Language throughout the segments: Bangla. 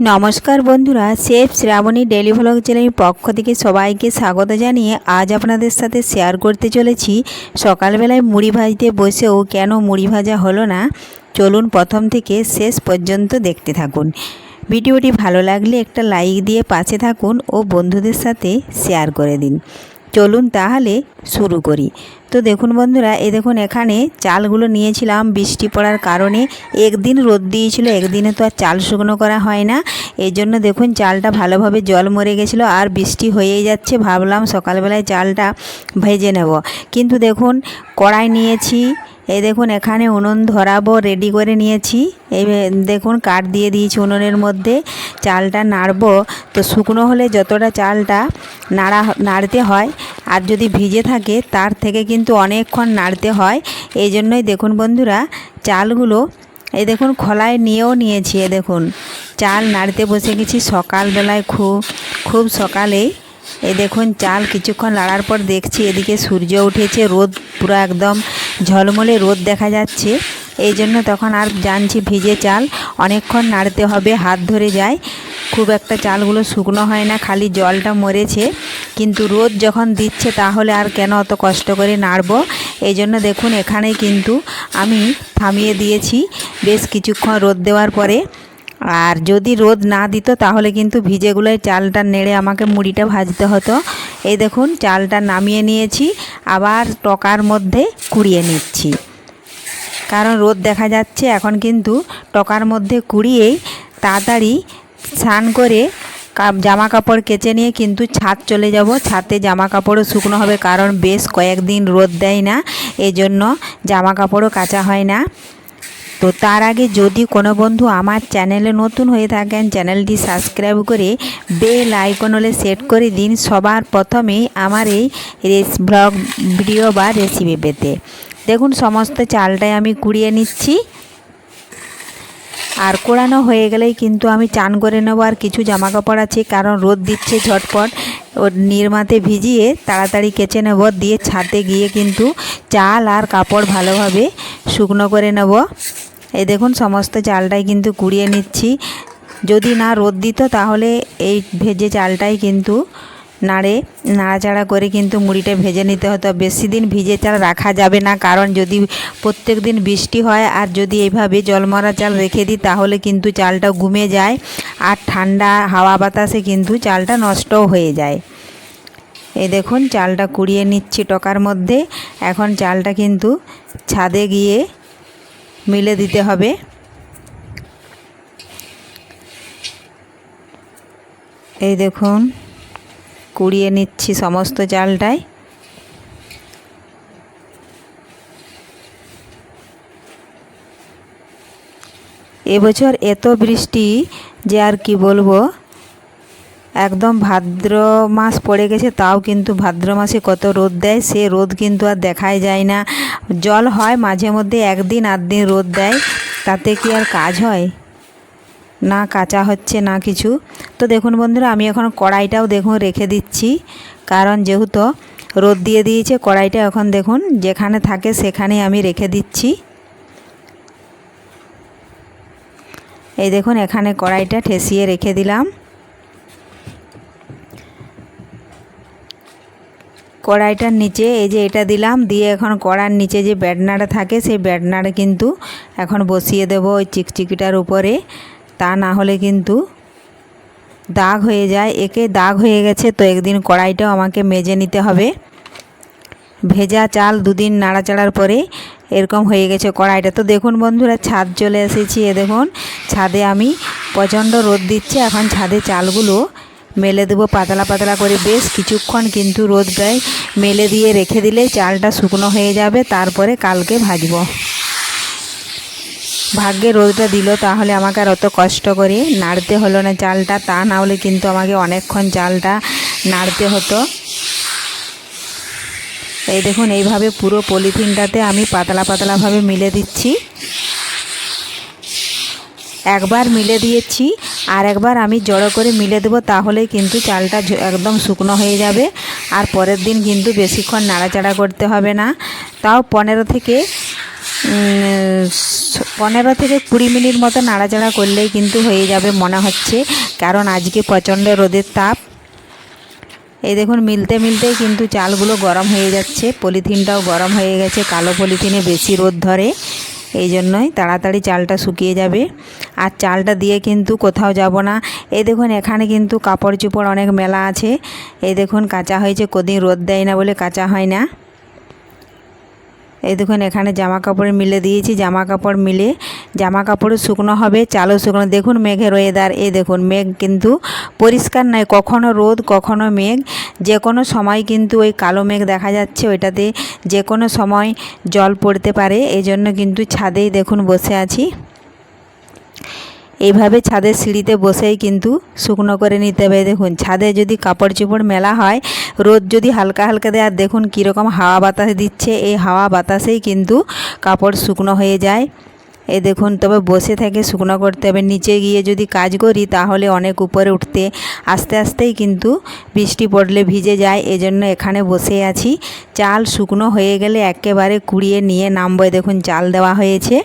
নমস্কার বন্ধুরা শেফ শ্রাবণী ডেলি ভ্লগ চ্যানেলের পক্ষ থেকে সবাইকে স্বাগত জানিয়ে আজ আপনাদের সাথে শেয়ার করতে চলেছি। সকালবেলায় মুড়ি ভাজতে বসেও কেন মুড়ি ভাজা হলো না? চলুন প্রথম থেকে শেষ পর্যন্ত দেখতে থাকুন। ভিডিওটি ভালো লাগলে একটা লাইক দিয়ে পাশে থাকুন ও বন্ধুদের সাথে শেয়ার করে দিন। চলুন তাহলে শুরু করি। তো দেখুন বন্ধুরা, এ দেখুন এখানে চালগুলো নিয়েছিলাম, বৃষ্টি পড়ার কারণে। একদিন রোদ দিয়েছিল, একদিনে তো আর চাল শুকনো করা হয় না। এই জন্য দেখুন চালটা ভালোভাবে জল মরে গেছিল আর বৃষ্টি হয়েই যাচ্ছে। ভাবলাম সকালবেলায় চালটা ভেজে নেব। কিন্তু দেখুন কড়াই নিয়েছি এই দেখুন, এখানে উনুন ধরাবো রেডি করে নিয়েছি। এই দেখুন, কাঠ দিয়ে দিয়েছি উনুনের মধ্যে। চালটা নাড়বো। তো শুকনো হলে যতটা চালটা নাড়া, নাড়তে হয়, আর যদি ভিজে থাকে, তার থেকে কিন্তু অনেকক্ষণ নাড়তে হয়। এই জন্যই দেখুন বন্ধুরা, চালগুলো, এই দেখুন, খোলায় নিয়েও নিয়েছি এ দেখুন। চাল নাড়তে বসে গেছি সকালবেলায় খুব খুব সকালেই। এ দেখুন, চাল কিছুক্ষণ লাড়ার পর দেখছি, এদিকে সূর্য উঠেছে, রোদ পুরো একদম ঝলমলে রোদ দেখা যাচ্ছে। এই জন্য তখন আর জানছি ভিজে চাল। অনেকক্ষণ নাড়তে হবে, হাত ধরে যায়। খুব একটা চালগুলো শুকনো হয় না, খালি জলটা মরেছে। কিন্তু রোদ যখন দিচ্ছে তাহলে আর কেন অত কষ্ট করে নাড়বো? এই জন্য দেখুন এখানে কিন্তু আমি থামিয়ে দিয়েছি। বেশ কিছুক্ষণ রোদ দেওয়ার পরে। আর যদি রোদ না দিত তাহলে কিন্তু ভিজেগুলোয় চালটা নেড়ে আমাকে মুড়িটা ভাজতে হতো। এই দেখুন, চালটা নামিয়ে নিয়েছি, আবার টকার মধ্যে কুড়িয়ে নিচ্ছি। কারণ রোদ দেখা যাচ্ছে, এখন কিন্তু টকার মধ্যে কুড়িয়েই তাড়াতাড়ি স্নান করে জামা কাপড় কেচে নিয়ে কিন্তু ছাদ চলে যাব। ছাদে জামা কাপড়ও শুকনো হবে, কারণ বেশ কয়েকদিন রোদ দেয় না এই জন্য জামা কাপড়ও কাচা হয় না। তো তার আগে যদি কোনো বন্ধু আমার চ্যানেলে নতুন হয়ে থাকেন, চ্যানেলটি সাবস্ক্রাইব করে বেল আইকন হলে সেট করে দিন সবার প্রথমেই আমার এই রেস ব্লগ ভিডিও বা রেসিপি পেতে। দেখুন, সমস্ত চালটাই আমি কুড়িয়ে নিচ্ছি। আর কোড়ানো হয়ে গেলেই কিন্তু আমি চান করে নেব। আর কিছু জামা কাপড় আছে, কারণ রোদ দিচ্ছে ঝটপট। ও নির্মাতে ভিজিয়ে তাড়াতাড়ি কেচে নেব। দিয়ে ছাদে গিয়ে কিন্তু চাল আর কাপড় ভালোভাবে শুকনো করে নেব। এই দেখুন, সমস্ত চালটাই কিন্তু কুড়িয়ে নিচ্ছি। যদি না রোদ দিত, তাহলে এই ভেজে চালটাই কিন্তু নাড়ে, নাড়াচাড়া করে কিন্তু মুড়িটা ভেজে নিতে হতো। বেশি দিন ভিজে চাল রাখা যাবে না, কারণ যদি প্রত্যেক দিন বৃষ্টি হয় আর যদি এইভাবে জলমরা চাল রেখে দিই, তাহলে কিন্তু চালটা ঘুমে যায় আর ঠান্ডা হাওয়া বাতাসে কিন্তু চালটা নষ্টও হয়ে যায়। এই দেখুন, চালটা কুড়িয়ে নিচ্ছি টকার মধ্যে। এখন চালটা কিন্তু ছাদে গিয়ে মিলে দিতে হবে। এই দেখুন, কুড়িয়ে নিচ্ছি সমস্ত চালটাই এবছর এত বৃষ্টি যে আর কি বলব একদম ভাদ্র মাস পড়ে গেছে, তাও কিন্তু ভাদ্র মাসে কত রোদ দেয়, সে রোদ কিন্তু আর দেখাই যায় না। জল হয় মাঝে মধ্যে একদিন আধ দিন রোদ দেয়, তাতে কি আর কাজ হয়? না কাঁচা হচ্ছে, না কিছু। তো দেখুন বন্ধুরা, আমি এখন কড়াইটাও দেখুন রেখে দিচ্ছি। কারণ যেহেতু রোদ দিয়ে দিয়েছে, কড়াইটা এখন দেখুন যেখানে থাকে সেখানে আমি রেখে দিচ্ছি। এই দেখুন, এখানে কড়াইটা ঠেসিয়ে রেখে দিলাম। কড়াইটার নিচে, এই যে এটা দিলাম, দিয়ে এখন কড়ার নিচে যে ব্যাডনাটা থাকে, সেই ব্যাডনাটা কিন্তু এখন বসিয়ে দেব ওই চিকচিকিটার উপরে। তা না হলে কিন্তু দাগ হয়ে যায়। একে দাগ হয়ে গেছে তো একদিন কড়াইটাও আমাকে মেজে নিতে হবে। ভেজা চাল দুদিন নাড়াচাড়ার পরে এরকম হয়ে গেছে কড়াইটা। তো দেখুন বন্ধুরা, ছাদ চলে এসেছি। এ দেখুন, ছাদে আমি প্রচণ্ড রোদ দিচ্ছে। এখন ছাদে চালগুলো মেলে দেবো পাতলা পাতলা করে। বেশ কিছুক্ষণ কিন্তু রোদটায় মেলে দিয়ে রেখে দিলে চালটা শুকনো হয়ে যাবে, তারপরে কালকে ভাজবো। ভাগ্যে রোদটা দিল, তাহলে আমাকে আর অত কষ্ট করে নাড়তে হলো না চালটা, তা না হলে কিন্তু আমাকে অনেকক্ষণ চালটা নাড়তে হতো। এই দেখুন, এইভাবে পুরো পলিথিনটাতে আমি পাতলা পাতলাভাবে মিলে দিচ্ছি। একবার মিলে দিয়েছি, আর একবার আমি জড়ো করে মিলে দেবো, তাহলেই কিন্তু চালটা একদম শুকনো হয়ে যাবে। আর পরের দিন কিন্তু বেশিক্ষণ নাড়াচাড়া করতে হবে না। তাও পনেরো থেকে পনেরো থেকে কুড়ি মিনিট মতো নাড়াচাড়া করলেই কিন্তু হয়ে যাবে মনে হচ্ছে। কারণ আজকে প্রচণ্ড রোদের তাপ। এই দেখুন, মিলতে মিলতেই কিন্তু চালগুলো গরম হয়ে যাচ্ছে। পলিথিনটাও গরম হয়ে গেছে। কালো পলিথিনে বেশি রোদ ধরে। এই জন্যই তাড়াতাড়ি চালটা শুকিয়ে যাবে। আর চালটা দিয়ে কিন্তু কোথাও যাব না। এই দেখুন, এখানে কিন্তু কাপড় চোপড় অনেক মেলা আছে। এই দেখুন, কাঁচা হয়েছে কদিন রোদ দেয় না বলে কাঁচা হয় না। এই দেখুন, এখানে জামা কাপড় মিলে দিয়েছি, জামা কাপড় মিলে। জামা কাপড় শুকনো হবে, চালও শুকনো। দেখুন, মেঘের ওয়েদার এই দেখুন, মেঘ কিন্তু পরিষ্কার নয়, কখনো রোদ, কখনো মেঘ। যে কোনো সময় কিন্তু ওই কালো মেঘ দেখা যাচ্ছে, ওইটাতে যে কোনো সময় জল পড়তে পারে। এই জন্য কিন্তু ছাদেই দেখুন বসে আছি। এইভাবে ছাদের সিঁড়িতে বসেই কিন্তু শুকনো করে নিতে হবে। দেখুন, ছাদে যদি কাপড় চোপড় মেলা হয়, রোদ যদি হালকা হালকা দেয়, আর দেখুন কীরকম হাওয়া বাতাস দিচ্ছে, এই হাওয়া বাতাসেই কিন্তু কাপড় শুকনো হয়ে যায়। এ দেখুন, তবে বসে থেকে শুকনো করতে হবে। নিচে গিয়ে যদি কাজ করি, তাহলে অনেক উপরে উঠতে, আস্তে আস্তেই কিন্তু বৃষ্টি পড়লে ভিজে যায়। এজন্য এখানে বসে আছি। চাল শুকনো হয়ে গেলে একেবারে কুড়িয়ে নিয়ে নামবো। দেখুন, চাল দেওয়া হয়েছে।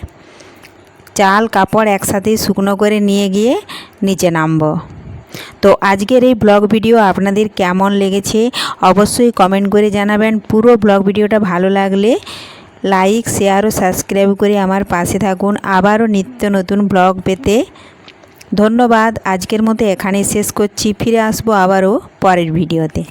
চাল, কাপড় একসাথেই শুকনো করে নিয়ে গিয়ে নিচে নামবো। তো আজকের এই ব্লগ ভিডিও আপনাদের কেমন লেগেছে অবশ্যই কমেন্ট করে জানাবেন। পুরো ব্লগ ভিডিওটা ভালো লাগলে লাইক, শেয়ার ও সাবস্ক্রাইব করে আমার পাশে থাকুন। আবারও নিত্য নতুন ব্লগ পেতে ধন্যবাদ। আজকের মতো এখানেই শেষ করছি। ফিরে আসব আবারও পরের ভিডিওতে।